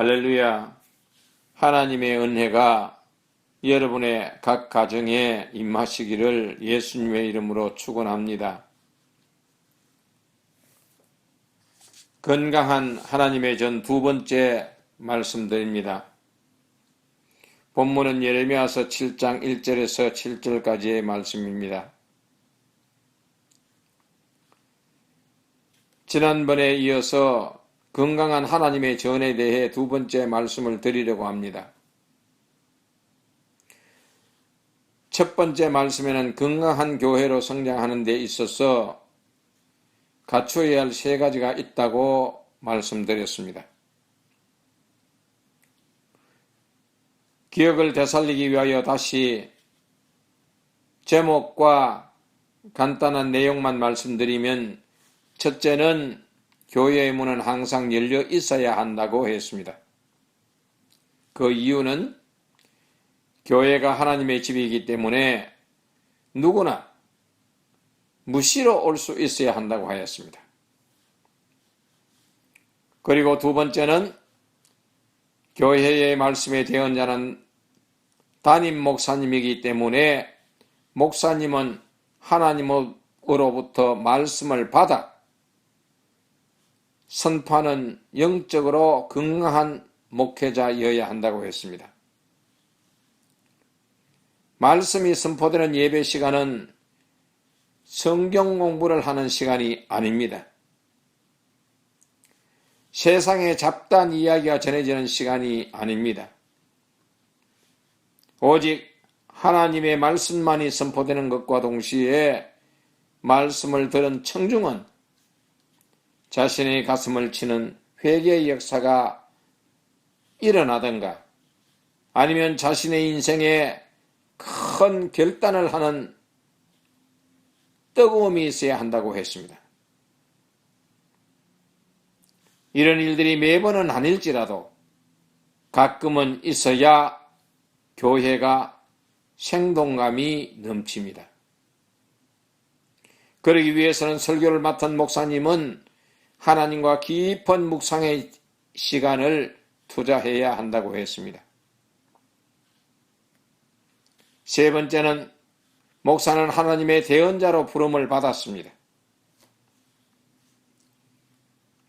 할렐루야. 하나님의 은혜가 여러분의 각 가정에 임하시기를 예수님의 이름으로 축원합니다. 건강한 하나님의 전 두 번째 말씀드립니다. 본문은 예레미야서 7장 1절에서 7절까지의 말씀입니다. 지난번에 이어서 건강한 하나님의 전에 대해 두 번째 말씀을 드리려고 합니다. 첫 번째 말씀에는 건강한 교회로 성장하는 데 있어서 갖추어야 할 세 가지가 있다고 말씀드렸습니다. 기억을 되살리기 위하여 다시 제목과 간단한 내용만 말씀드리면 첫째는 교회의 문은 항상 열려 있어야 한다고 했습니다. 그 이유는 교회가 하나님의 집이기 때문에 누구나 무시로 올 수 있어야 한다고 하였습니다. 그리고 두 번째는 교회의 말씀에 대언자는 담임 목사님이기 때문에 목사님은 하나님으로부터 말씀을 받아 선파는 영적으로 건강한 목회자여야 한다고 했습니다. 말씀이 선포되는 예배 시간은 성경 공부를 하는 시간이 아닙니다. 세상의 잡단 이야기가 전해지는 시간이 아닙니다. 오직 하나님의 말씀만이 선포되는 것과 동시에 말씀을 들은 청중은 자신의 가슴을 치는 회개의 역사가 일어나든가 아니면 자신의 인생에 큰 결단을 하는 뜨거움이 있어야 한다고 했습니다. 이런 일들이 매번은 아닐지라도 가끔은 있어야 교회가 생동감이 넘칩니다. 그러기 위해서는 설교를 맡은 목사님은 하나님과 깊은 묵상의 시간을 투자해야 한다고 했습니다. 세 번째는 목사는 하나님의 대언자로 부름을 받았습니다.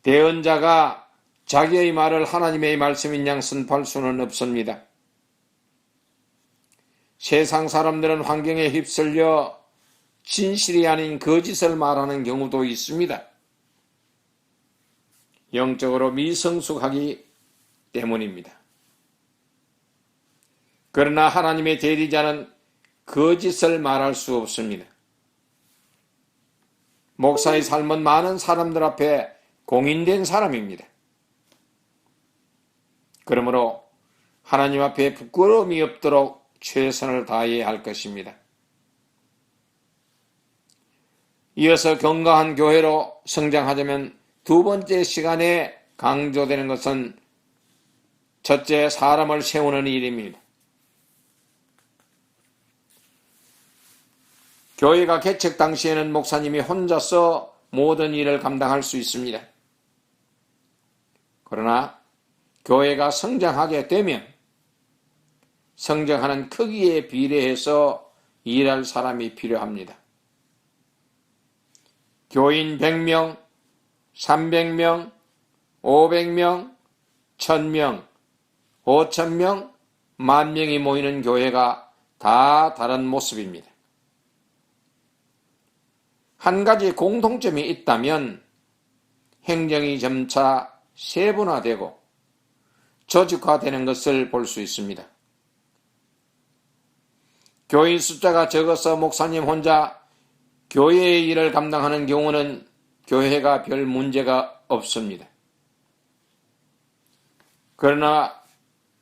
대언자가 자기의 말을 하나님의 말씀인 양 선포할 수는 없습니다. 세상 사람들은 환경에 휩쓸려 진실이 아닌 거짓을 말하는 경우도 있습니다. 영적으로 미성숙하기 때문입니다. 그러나 하나님의 대리자는 거짓을 말할 수 없습니다. 목사의 삶은 많은 사람들 앞에 공인된 사람입니다. 그러므로 하나님 앞에 부끄러움이 없도록 최선을 다해야 할 것입니다. 이어서 건강한 교회로 성장하자면 두 번째 시간에 강조되는 것은 첫째 사람을 세우는 일입니다. 교회가 개척 당시에는 목사님이 혼자서 모든 일을 감당할 수 있습니다. 그러나 교회가 성장하게 되면 성장하는 크기에 비례해서 일할 사람이 필요합니다. 교인 100명, 300명, 500명, 1000명, 5000명, 만 명이 모이는 교회가 다 다른 모습입니다. 한 가지 공통점이 있다면 행정이 점차 세분화되고 조직화되는 것을 볼 수 있습니다. 교인 숫자가 적어서 목사님 혼자 교회의 일을 감당하는 경우는 교회가 별 문제가 없습니다. 그러나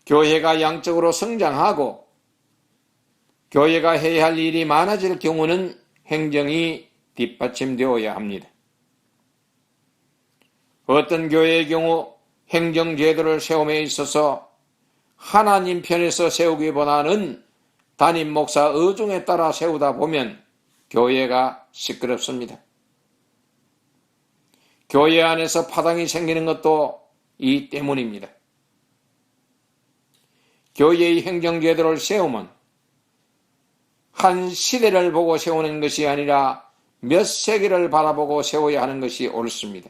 교회가 양적으로 성장하고 교회가 해야 할 일이 많아질 경우는 행정이 뒷받침되어야 합니다. 어떤 교회의 경우 행정제도를 세움에 있어서 하나님 편에서 세우기보다는 담임 목사 의중에 따라 세우다 보면 교회가 시끄럽습니다. 교회 안에서 파당이 생기는 것도 이 때문입니다. 교회의 행정제도를 세우면 한 시대를 보고 세우는 것이 아니라 몇 세기를 바라보고 세워야 하는 것이 옳습니다.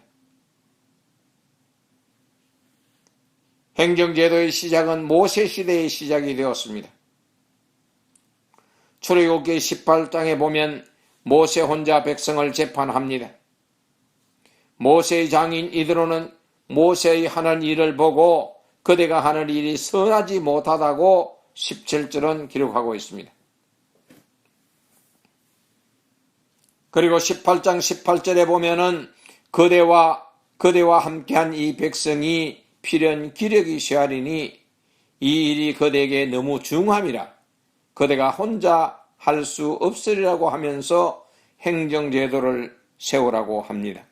행정제도의 시작은 모세 시대의 시작이 되었습니다. 출애굽기 18장에 보면 모세 혼자 백성을 재판합니다. 모세의 장인 이드로는 모세의 하는 일을 보고 그대가 하는 일이 선하지 못하다고 17절은 기록하고 있습니다. 그리고 18장 18절에 보면은 그대와 그대와 함께한 이 백성이 필연 기력이 쇠하리니 이 일이 그대에게 너무 중함이라 그대가 혼자 할 수 없으리라고 하면서 행정제도를 세우라고 합니다.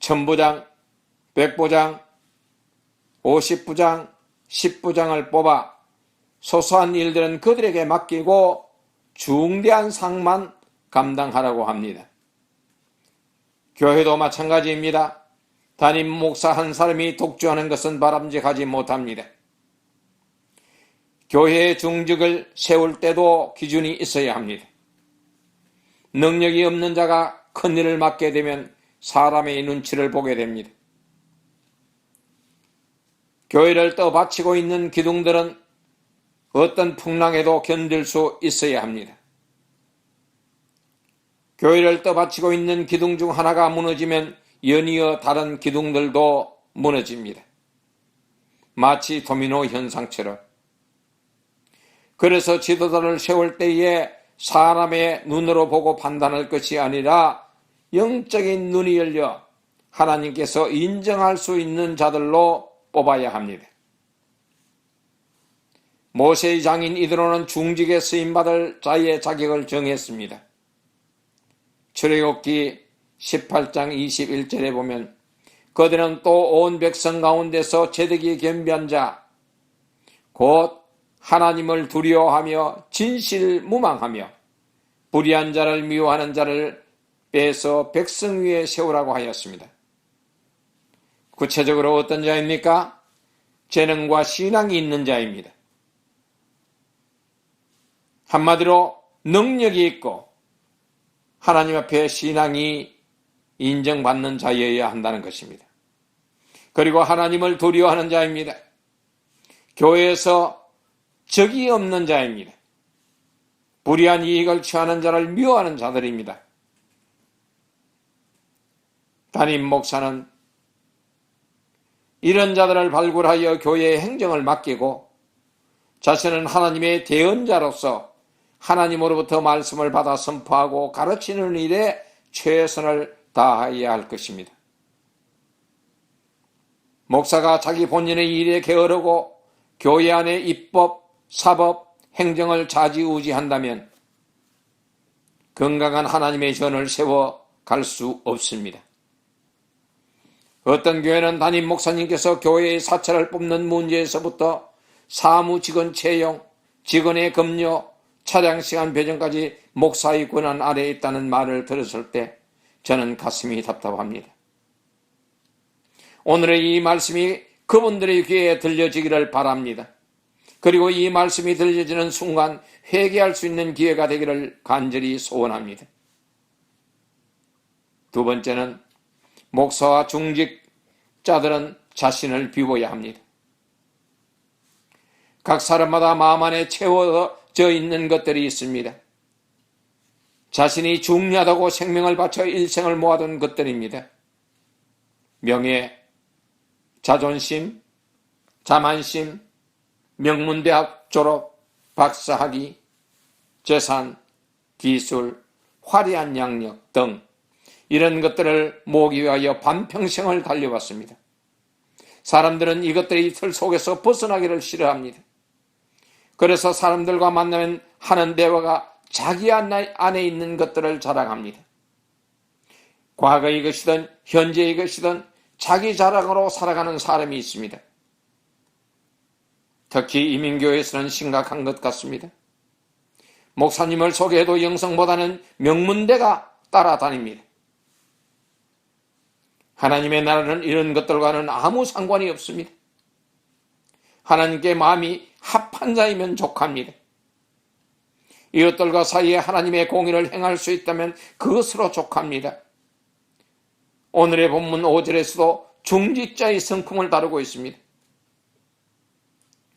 천부장, 백부장, 오십부장, 십부장을 뽑아 소소한 일들은 그들에게 맡기고 중대한 상만 감당하라고 합니다. 교회도 마찬가지입니다. 담임 목사 한 사람이 독주하는 것은 바람직하지 못합니다. 교회의 중직을 세울 때도 기준이 있어야 합니다. 능력이 없는 자가 큰 일을 맡게 되면 사람의 눈치를 보게 됩니다. 교회를 떠받치고 있는 기둥들은 어떤 풍랑에도 견딜 수 있어야 합니다. 교회를 떠받치고 있는 기둥 중 하나가 무너지면 연이어 다른 기둥들도 무너집니다. 마치 도미노 현상처럼. 그래서 지도자를 세울 때에 사람의 눈으로 보고 판단할 것이 아니라 영적인 눈이 열려 하나님께서 인정할 수 있는 자들로 뽑아야 합니다. 모세의 장인 이드로는 중직에 쓰임받을 자의 자격을 정했습니다. 출애굽기 18장 21절에 보면 그들은 또 온 백성 가운데서 제득이 겸비한 자, 곧 하나님을 두려워하며 진실 무망하며 불의한 자를 미워하는 자를 빼서 백성 위에 세우라고 하였습니다. 구체적으로 어떤 자입니까? 재능과 신앙이 있는 자입니다. 한마디로 능력이 있고 하나님 앞에 신앙이 인정받는 자여야 한다는 것입니다. 그리고 하나님을 두려워하는 자입니다. 교회에서 적이 없는 자입니다. 불의한 이익을 취하는 자를 미워하는 자들입니다. 담임 목사는 이런 자들을 발굴하여 교회의 행정을 맡기고 자신은 하나님의 대언자로서 하나님으로부터 말씀을 받아 선포하고 가르치는 일에 최선을 다해야 할 것입니다. 목사가 자기 본인의 일에 게으르고 교회 안의 입법, 사법, 행정을 좌지우지한다면 건강한 하나님의 전을 세워 갈 수 없습니다. 어떤 교회는 담임 목사님께서 교회의 사찰을 뽑는 문제에서부터 사무 직원 채용, 직원의 급료, 차량 시간 배정까지 목사의 권한 아래에 있다는 말을 들었을 때 저는 가슴이 답답합니다. 오늘의 이 말씀이 그분들의 귀에 들려지기를 바랍니다. 그리고 이 말씀이 들려지는 순간 회개할 수 있는 기회가 되기를 간절히 소원합니다. 두 번째는 목사와 중직자들은 자신을 비워야 합니다. 각 사람마다 마음 안에 채워져 있는 것들이 있습니다. 자신이 중요하다고 생명을 바쳐 일생을 모아둔 것들입니다. 명예, 자존심, 자만심, 명문대학 졸업, 박사학위, 재산, 기술, 화려한 양력 등 이런 것들을 모기 위하여 반평생을 달려왔습니다. 사람들은 이것들의 틀 속에서 벗어나기를 싫어합니다. 그래서 사람들과 만나면 하는 대화가 자기 안에 있는 것들을 자랑합니다. 과거의 것이든 현재의 것이든 자기 자랑으로 살아가는 사람이 있습니다. 특히 이민교에서는 심각한 것 같습니다. 목사님을 소개해도 영성보다는 명문대가 따라다닙니다. 하나님의 나라는 이런 것들과는 아무 상관이 없습니다. 하나님께 마음이 합한 자이면 족합니다. 이웃들과 사이에 하나님의 공의를 행할 수 있다면 그것으로 족합니다. 오늘의 본문 5절에서도 중직자의 성품을 다루고 있습니다.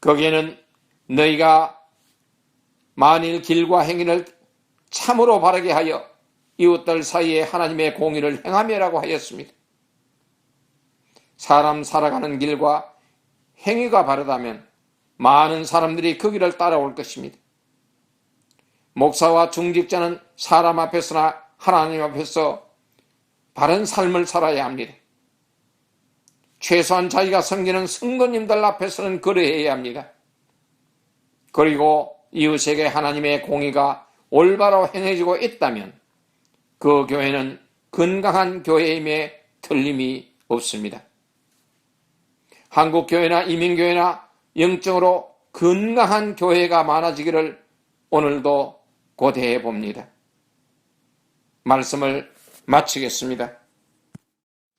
거기에는 너희가 만일 길과 행위를 참으로 바르게 하여 이웃들 사이에 하나님의 공의를 행하며라고 하였습니다. 사람 살아가는 길과 행위가 바르다면 많은 사람들이 그 길을 따라올 것입니다. 목사와 중직자는 사람 앞에서나 하나님 앞에서 바른 삶을 살아야 합니다. 최소한 자기가 섬기는 성도님들 앞에서는 그래야 합니다. 그리고 이웃에게 하나님의 공의가 올바로 행해지고 있다면 그 교회는 건강한 교회임에 틀림이 없습니다. 한국 교회나 이민 교회나 영적으로 건강한 교회가 많아지기를 오늘도 고대해 봅니다. 말씀을 마치겠습니다.